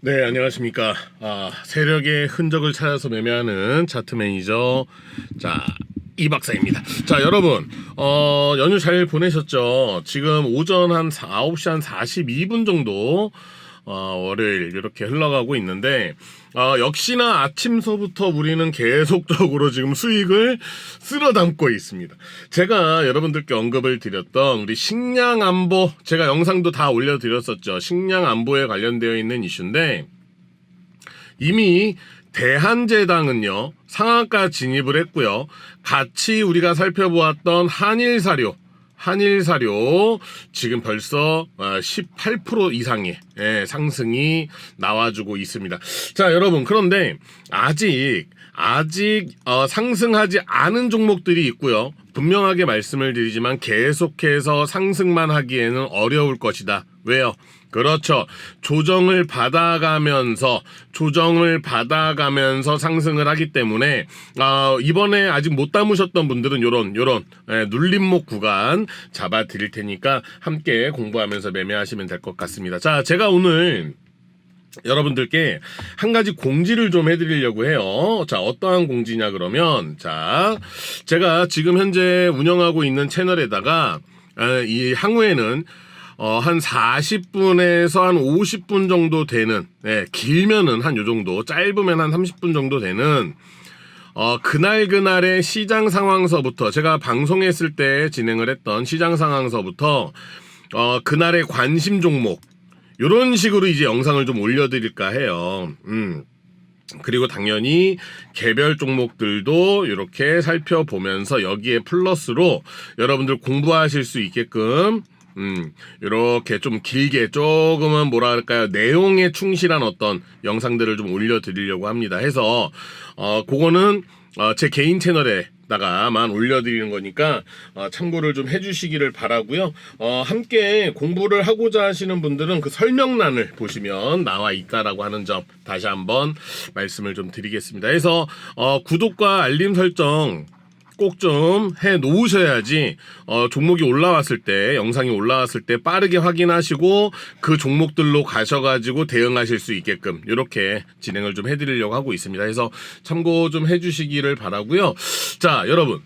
네, 안녕하십니까. 아, 세력의 흔적을 찾아서 매매하는 차트 매니저. 자, 이 박사입니다. 자, 여러분, 어, 연휴 잘 보내셨죠? 지금 오전 한 4, 9시 한 42분 정도, 어, 월요일 이렇게 흘러가고 있는데, 어, 역시나 아침서부터 우리는 계속적으로 지금 수익을 쓸어 담고 있습니다. 제가 여러분들께 언급을 드렸던 우리 식량 안보, 제가 영상도 다 올려드렸었죠. 식량 안보에 관련되어 있는 이슈인데, 이미 대한제당은요 상한가 진입을 했고요. 같이 우리가 살펴보았던 한일사료 한일 사료 지금 벌써 어, 18% 이상의 예, 상승이 나와주고 있습니다. 자 여러분 그런데 아직 아직 어, 상승하지 않은 종목들이 있고요. 분명하게 말씀을 드리지만 계속해서 상승만 하기에는 어려울 것이다. 왜요? 그렇죠. 조정을 받아가면서 조정을 받아가면서 상승을 하기 때문에 어, 이번에 아직 못 담으셨던 분들은 요런 요런 예, 눌림목 구간 잡아 드릴 테니까 함께 공부하면서 매매하시면 될 것 같습니다. 자, 제가 오늘 여러분들께 한 가지 공지를 좀 해드리려고 해요. 자, 어떠한 공지냐 그러면, 자, 제가 지금 현재 운영하고 있는 채널에다가, 아, 이 향후에는 어, 한 40분에서 한 50분 정도 되는, 네, 길면은 한 요 정도, 짧으면 한 30분 정도 되는, 어, 그날 그날의 시장 상황서부터, 제가 방송했을 때 진행을 했던 시장 상황서부터, 어, 그날의 관심 종목, 요런 식으로 이제 영상을 좀 올려드릴까 해요. 음. 그리고 당연히 개별 종목들도 이렇게 살펴보면서 여기에 플러스로 여러분들 공부하실 수 있게끔 음, 이렇게 좀 길게 조금은 뭐라 할까요 내용에 충실한 어떤 영상들을 좀 올려드리려고 합니다. 해서 어 그거는 어, 제 개인 채널에다가만 올려드리는 거니까 어, 참고를 좀 해주시기를 바라고요. 어, 함께 공부를 하고자 하시는 분들은 그 설명란을 보시면 나와 있다라고 하는 점 다시 한번 말씀을 좀 드리겠습니다. 그래서 어, 구독과 알림 설정 꼭 좀 해 놓으셔야지 어, 종목이 올라왔을 때 영상이 올라왔을 때 빠르게 확인하시고 그 종목들로 가셔가지고 대응하실 수 있게끔 이렇게 진행을 좀 해드리려고 하고 있습니다. 그래서 참고 좀 해주시기를 바라고요. 자 여러분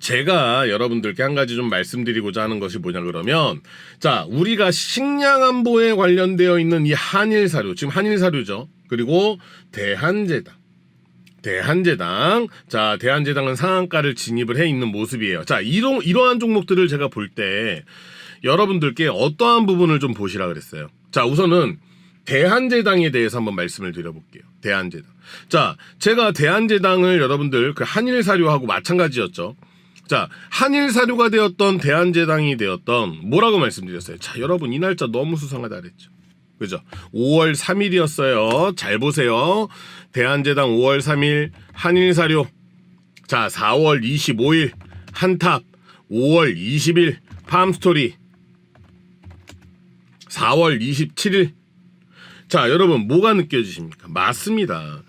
제가 여러분들께 한 가지 좀 말씀드리고자 하는 것이 뭐냐 그러면 자 우리가 식량 안보에 관련되어 있는 이 한일 사료 지금 한일 사료죠 그리고 대한제당 대한제당. 자, 대한제당은 상한가를 진입을 해 있는 모습이에요. 자, 이런, 이러한 종목들을 제가 볼 때 여러분들께 어떠한 부분을 좀 보시라 그랬어요. 자, 우선은 대한제당에 대해서 한번 말씀을 드려볼게요. 대한제당. 자, 제가 대한제당을 여러분들 그 한일사료하고 마찬가지였죠. 자, 한일사료가 되었던 대한제당이 되었던 뭐라고 말씀드렸어요? 자, 여러분 이 날짜 너무 수상하다 그랬죠. 그죠? 5월 3일이었어요. 잘 보세요. 대한제당 5월 3일 한일사료. 자, 4월 25일 한탑. 5월 20일 팜스토리. 4월 27일. 자, 여러분 뭐가 느껴지십니까? 맞습니다.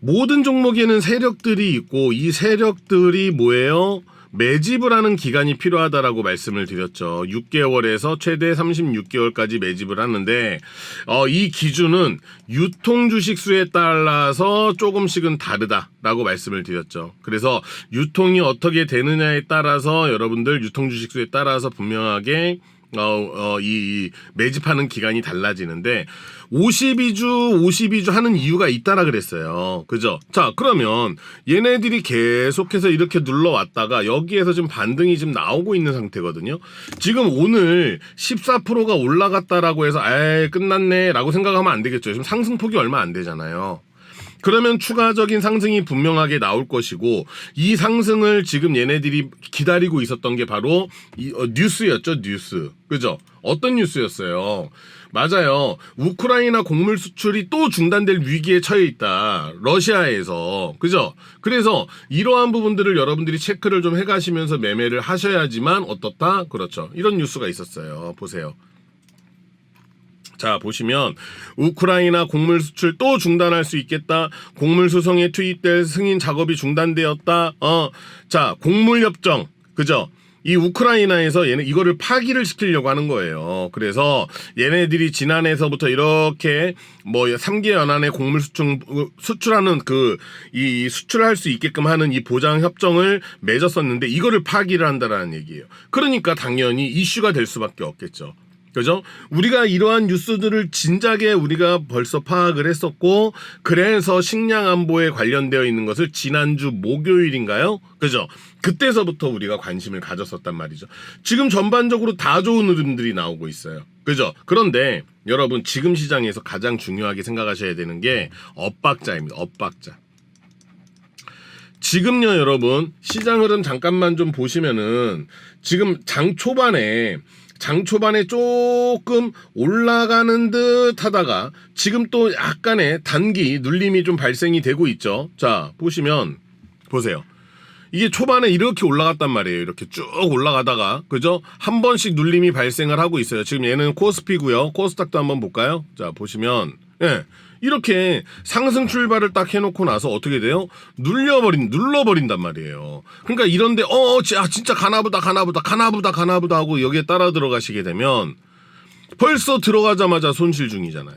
모든 종목에는 세력들이 있고 이 세력들이 뭐예요? 매집을 하는 기간이 필요하다라고 말씀을 드렸죠. 6개월에서 최대 36개월까지 매집을 하는데 어, 이 기준은 유통 주식 수에 따라서 조금씩은 다르다라고 말씀을 드렸죠. 그래서 유통이 어떻게 되느냐에 따라서 여러분들 유통 주식 수에 따라서 분명하게 어, 어, 이, 이 매집하는 기간이 달라지는데 52주 52주 하는 이유가 있다라 그랬어요. 그죠? 자, 그러면 얘네들이 계속해서 이렇게 눌러왔다가 여기에서 지금 반등이 지금 나오고 있는 상태거든요. 지금 오늘 14%가 올라갔다라고 해서 에 끝났네라고 생각하면 안 되겠죠. 지금 상승폭이 얼마 안 되잖아요. 그러면 추가적인 상승이 분명하게 나올 것이고 이 상승을 지금 얘네들이 기다리고 있었던 게 바로 이 어, 뉴스였죠 뉴스. 그죠? 어떤 뉴스였어요? 맞아요. 우크라이나 곡물 수출이 또 중단될 위기에 처해 있다. 러시아에서. 그죠? 그래서 이러한 부분들을 여러분들이 체크를 좀 해가시면서 매매를 하셔야지만 어떻다? 그렇죠. 이런 뉴스가 있었어요. 보세요 자, 보시면 우크라이나 곡물 수출 또 중단할 수 있겠다. 곡물 수송에 투입될 승인 작업이 중단되었다. 어. 자, 곡물 협정. 그죠? 이 우크라이나에서 얘네 이거를 파기를 시키려고 하는 거예요. 그래서 얘네들이 지난해서부터 이렇게 뭐 3개 연안의 곡물 수출 수출하는 그 이 수출할 수 있게끔 하는 이 보장 협정을 맺었었는데 이거를 파기를 한다라는 얘기예요. 그러니까 당연히 이슈가 될 수밖에 없겠죠. 그죠? 우리가 이러한 뉴스들을 진작에 우리가 벌써 파악을 했었고, 그래서 식량 안보에 관련되어 있는 것을 지난주 목요일인가요? 그죠? 그때서부터 우리가 관심을 가졌었단 말이죠. 지금 전반적으로 다 좋은 흐름들이 나오고 있어요. 그죠? 그런데 여러분, 지금 시장에서 가장 중요하게 생각하셔야 되는 게 엇박자입니다. 엇박자. 지금요, 여러분, 시장 흐름 잠깐만 좀 보시면은, 지금 장 초반에, 장 초반에 조금 올라가는 듯 하다가, 지금 또 약간의 단기 눌림이 좀 발생이 되고 있죠. 자, 보시면, 보세요. 이게 초반에 이렇게 올라갔단 말이에요. 이렇게 쭉 올라가다가, 그죠? 한 번씩 눌림이 발생을 하고 있어요. 지금 얘는 코스피고요. 코스닥도 한번 볼까요? 자, 보시면, 예. 이렇게 상승 출발을 딱 해놓고 나서 어떻게 돼요? 눌려버린, 눌러버린단 말이에요. 그러니까 이런데, 어, 어, 지- 아, 진짜 가나보다, 가나보다, 가나보다, 가나보다 하고 여기에 따라 들어가시게 되면 벌써 들어가자마자 손실 중이잖아요.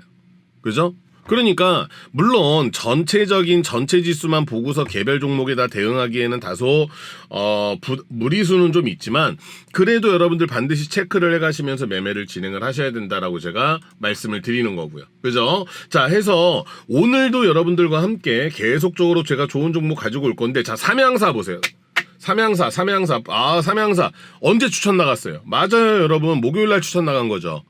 그죠? 그러니까 물론 전체적인 전체 지수만 보고서 개별 종목에다 대응하기에는 다소 어 부- 무리수는 좀 있지만 그래도 여러분들 반드시 체크를 해가시면서 매매를 진행을 하셔야 된다라고 제가 말씀을 드리는 거고요. 그죠? 자 해서 오늘도 여러분들과 함께 계속적으로 제가 좋은 종목 가지고 올 건데 자 삼양사 보세요. 삼양사, 삼양사, 아, 삼양사. 언제 추천 나갔어요? 맞아요, 여러분. 목요일 날 추천 나간 거죠.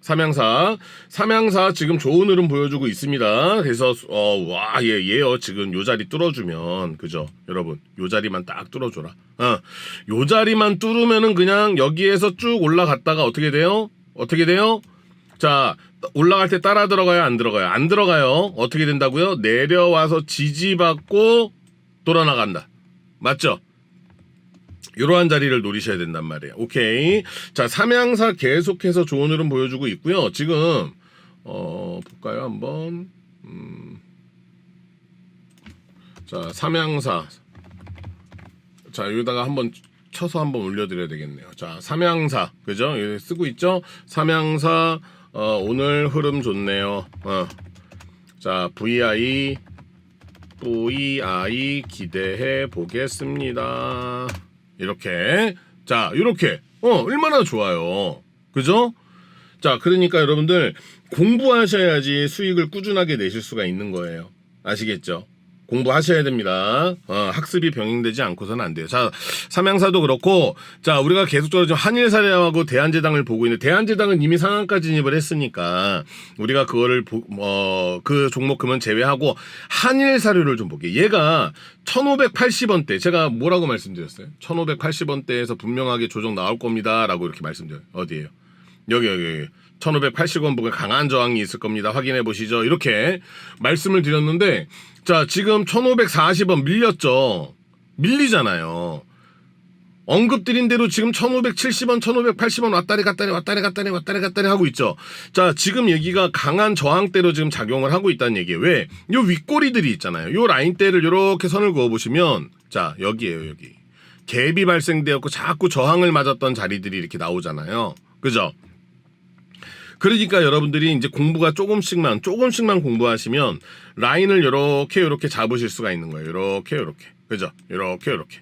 삼양사. 삼양사 지금 좋은 흐름 보여주고 있습니다. 그래서, 어, 와, 얘, 얘요. 지금 요 자리 뚫어주면, 그죠? 여러분, 요 자리만 딱 뚫어줘라. 어, 요 자리만 뚫으면은 그냥 여기에서 쭉 올라갔다가 어떻게 돼요? 어떻게 돼요? 자, 올라갈 때 따라 들어가요? 안 들어가요? 안 들어가요. 어떻게 된다고요? 내려와서 지지받고 돌아나간다. 맞죠? 이러한 자리를 노리셔야 된단 말이에요. 오케이. 자, 삼양사 계속해서 좋은 흐름 보여주고 있고요. 지금 어 볼까요 한번. 음. 자, 삼양사. 자, 여기다가 한번 쳐서 한번 올려 드려야 되겠네요. 자, 삼양사. 그죠? 여기 쓰고 있죠? 삼양사. 어, 오늘 흐름 좋네요. 어. 자, VI. VI 기대해 보겠습니다. 이렇게. 자, 이렇게. 어, 얼마나 좋아요. 그죠? 자, 그러니까 여러분들 공부하셔야지 수익을 꾸준하게 내실 수가 있는 거예요. 아시겠죠? 공부하셔야 됩니다. 어, 학습이 병행되지 않고서는 안 돼요. 자, 삼양사도 그렇고, 자, 우리가 계속적으로 지금 한일사례하고 대한제당을 보고 있는데, 대한제당은 이미 상한가 진입을 했으니까, 우리가 그거를, 보, 어, 그 종목금은 제외하고, 한일사료를 좀 볼게요. 얘가 1580원대, 제가 뭐라고 말씀드렸어요? 1580원대에서 분명하게 조정 나올 겁니다. 라고 이렇게 말씀드려요. 어디에요? 여기 여기 여기 1580원 보고 강한 저항이 있을 겁니다. 확인해 보시죠. 이렇게 말씀을 드렸는데 자, 지금 1540원 밀렸죠. 밀리잖아요. 언급드린 대로 지금 1570원, 1580원 왔다리 갔다리 왔다리 갔다리 왔다리 갔다리 하고 있죠. 자, 지금 여기가 강한 저항대로 지금 작용을 하고 있다는 얘기예요. 왜? 요 윗꼬리들이 있잖아요. 요 라인대를 이렇게 선을 그어 보시면 자, 여기에요, 여기. 갭이 발생되었고 자꾸 저항을 맞았던 자리들이 이렇게 나오잖아요. 그죠? 그러니까 여러분들이 이제 공부가 조금씩만 조금씩만 공부하시면 라인을 이렇게 이렇게 잡으실 수가 있는 거예요. 이렇게 이렇게 그죠? 이렇게 이렇게.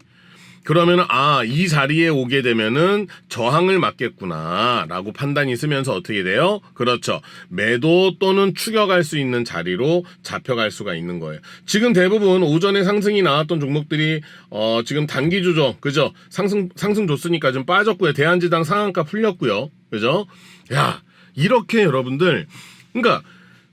그러면은 아이 자리에 오게 되면은 저항을 맞겠구나라고 판단이 있으면서 어떻게 돼요? 그렇죠. 매도 또는 추격할 수 있는 자리로 잡혀갈 수가 있는 거예요. 지금 대부분 오전에 상승이 나왔던 종목들이 어 지금 단기 조정 그죠? 상승 상승 줬으니까 좀 빠졌고요. 대한지당 상한가 풀렸고요. 그죠? 야 이렇게 여러분들 그러니까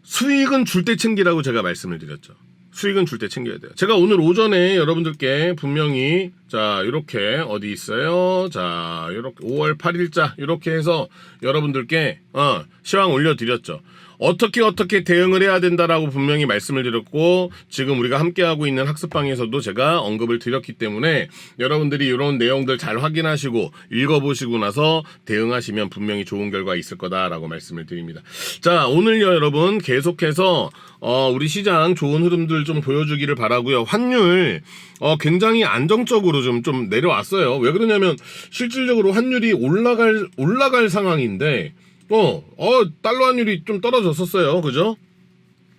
수익은 줄 때 챙기라고 제가 말씀을 드렸죠. 수익은 줄 때 챙겨야 돼요. 제가 오늘 오전에 여러분들께 분명히 자 이렇게 어디 있어요? 자 이렇게 5월 8일자 이렇게 해서 여러분들께 어 시황 올려드렸죠. 어떻게 어떻게 대응을 해야 된다라고 분명히 말씀을 드렸고 지금 우리가 함께하고 있는 학습방에서도 제가 언급을 드렸기 때문에 여러분들이 이런 내용들 잘 확인하시고 읽어보시고 나서 대응하시면 분명히 좋은 결과 있을 거다라고 말씀을 드립니다. 자 오늘요 여러분 계속해서 어, 우리 시장 좋은 흐름들 좀 보여주기를 바라고요. 환율 어, 굉장히 안정적으로 좀, 좀 내려왔어요. 왜 그러냐면 실질적으로 환율이 올라갈 올라갈 상황인데 어, 어 달러 환율이 좀 떨어졌었어요. 그죠?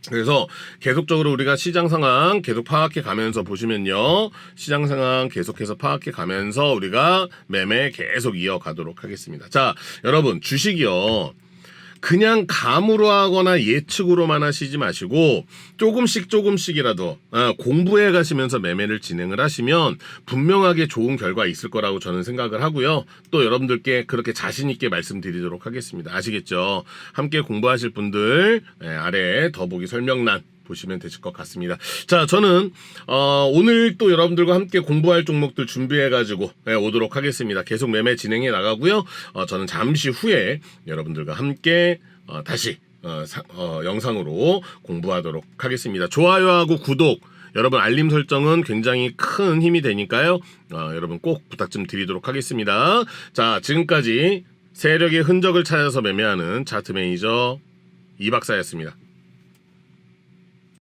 그래서 계속적으로 우리가 시장 상황 계속 파악해 가면서 보시면요. 시장 상황 계속해서 파악해 가면서 우리가 매매 계속 이어가도록 하겠습니다. 자, 여러분, 주식이요. 그냥 감으로 하거나 예측으로만 하시지 마시고 조금씩 조금씩이라도 어, 공부해 가시면서 매매를 진행을 하시면 분명하게 좋은 결과 있을 거라고 저는 생각을 하고요. 또 여러분들께 그렇게 자신 있게 말씀드리도록 하겠습니다. 아시겠죠? 함께 공부하실 분들 예, 아래 더보기 설명란 보시면 되실 것 같습니다. 자, 저는 어, 오늘 또 여러분들과 함께 공부할 종목들 준비해가지고 예, 오도록 하겠습니다. 계속 매매 진행해 나가고요. 어, 저는 잠시 후에 여러분들과 함께 어, 다시 어, 사- 어, 영상으로 공부하도록 하겠습니다. 좋아요하고 구독. 여러분 알림 설정은 굉장히 큰 힘이 되니까요. 어, 여러분 꼭 부탁 좀 드리도록 하겠습니다. 자, 지금까지 세력의 흔적을 찾아서 매매하는 차트 매니저 이 박사였습니다.